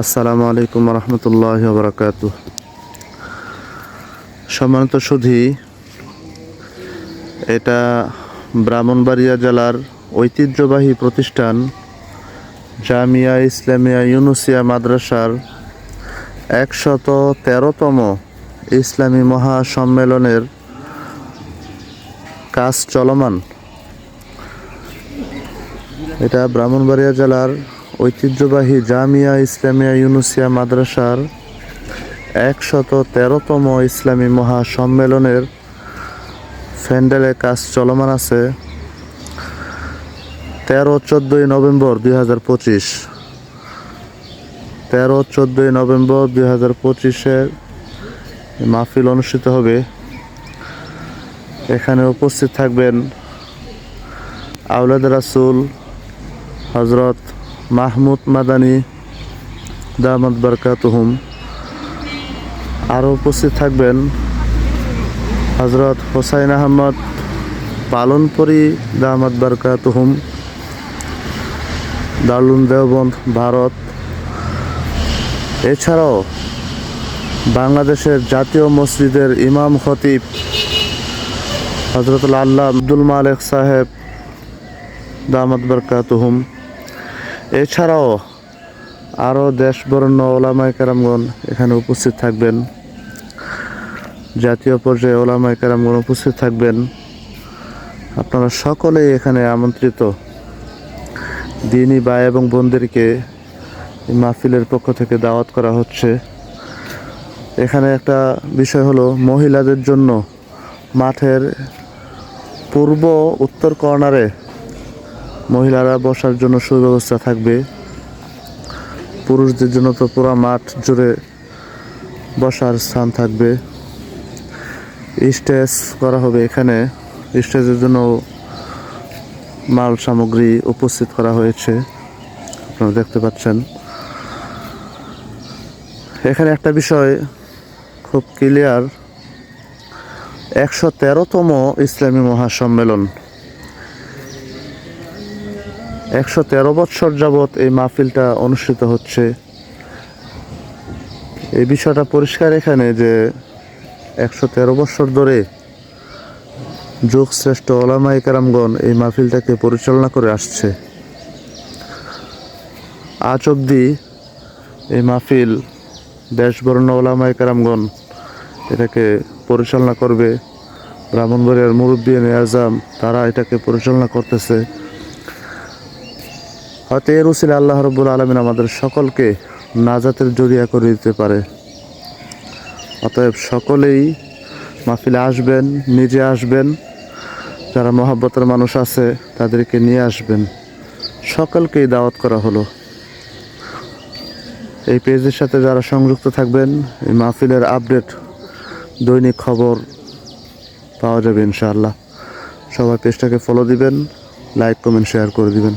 আসসালামু আলাইকুম রহমতুল্লাহ বরকাত সম্মানিত সুধি, এটা ব্রাহ্মণবাড়িয়া জেলার ঐতিহ্যবাহী প্রতিষ্ঠান জামিয়া ইসলামিয়া ইউনুসিয়া মাদ্রাসার একশত তেরোতম ইসলামী মহাসম্মেলনের কাজ চলমান। এটা ব্রাহ্মণবাড়িয়া জেলার ঐতিহ্যবাহী জামিয়া ইসলামিয়া ইউনুসিয়া মাদ্রাসার একশত তেরোতম ইসলামী মহাসম্মেলনের ফ্যান্ডেলে কাজ চলমান আছে তেরো চোদ্দোই নভেম্বর দুই হাজার পঁচিশ। তেরো চোদ্দোই নভেম্বর দুই হাজার পঁচিশের মাহফিল অনুষ্ঠিত হবে। এখানে উপস্থিত থাকবেন আউলাদ রাসুল হজরত মাহমুদ মাদানী দামাদ বরকাতুহুম। আরও উপস্থিত থাকবেন হজরত হোসাইন আহমদ পালনপুরি দামাদ বরকাতুহুম। দারুণ দেওবন্দ ভারত। এছাড়াও বাংলাদেশের জাতীয় মসজিদের ইমাম খতিব হজরতুল আল্লাহ আব্দুল মালেক সাহেব দামাদ বরকাতুহুম। এছাড়াও আরও দেশ বরণ্য ওলামায় কারামগণ এখানে উপস্থিত থাকবেন। জাতীয় পর্যায়ে ওলামায় কারামগণ উপস্থিত থাকবেন। আপনারা সকলেই এখানে আমন্ত্রিত। দিনই ভাই এবং বোনদেরকে মাহফিলের পক্ষ থেকে দাওয়াত করা হচ্ছে। এখানে একটা বিষয় হলো, মহিলাদের জন্য মাঠের পূর্ব উত্তর কর্নারে মহিলারা বসার জন্য সুব্যবস্থা থাকবে। পুরুষদের জন্য তো পুরো মাঠ জুড়ে বসার স্থান থাকবে। স্টেজ করা হবে এখানে। স্টেজের জন্য মাল সামগ্রী উপস্থিত করা হয়েছে। আপনারা দেখতে পাচ্ছেন। এখানে একটা বিষয় খুব ক্লিয়ার একশো তেরোতম ইসলামী মহাসম্মেলন। একশো তেরো বৎসর যাবৎ এই মাহফিলটা অনুষ্ঠিত হচ্ছে। এই বিষয়টা পরিষ্কার এখানে যে একশো তেরো বৎসর ধরে যুগ শ্রেষ্ঠ ওলামাই কারামগণ এই মাহফিলটাকে পরিচালনা করে আসছে। আজ অবধি এই মাহফিল দেশবর্ণ ওলামাই কারামগণ এটাকে পরিচালনা করবে। ব্রাহ্মণবাড়িয়ার মুরব্বী আজম তারা এটাকে পরিচালনা করতেছে। হয়তো এর উসিলে আল্লাহ রব্বুল আলমিন আমাদের সকলকে নাজাতের জরিয়া করে দিতে পারে। অতএব সকলেই মাহফিলে আসবেন, নিজে আসবেন। যারা মহাব্বতের মানুষ আছে, তাদেরকে নিয়ে আসবেন। সকলকেই দাওয়াত করা হলো। এই পেজের সাথে যারা সংযুক্ত থাকবেন, এই মাহফিলের আপডেট, দৈনিক খবর পাওয়া যাবে ইনশাআল্লাহ। সবাই পেজটাকে ফলো দিবেন লাইক কমেন্ট শেয়ার করে দিবেন।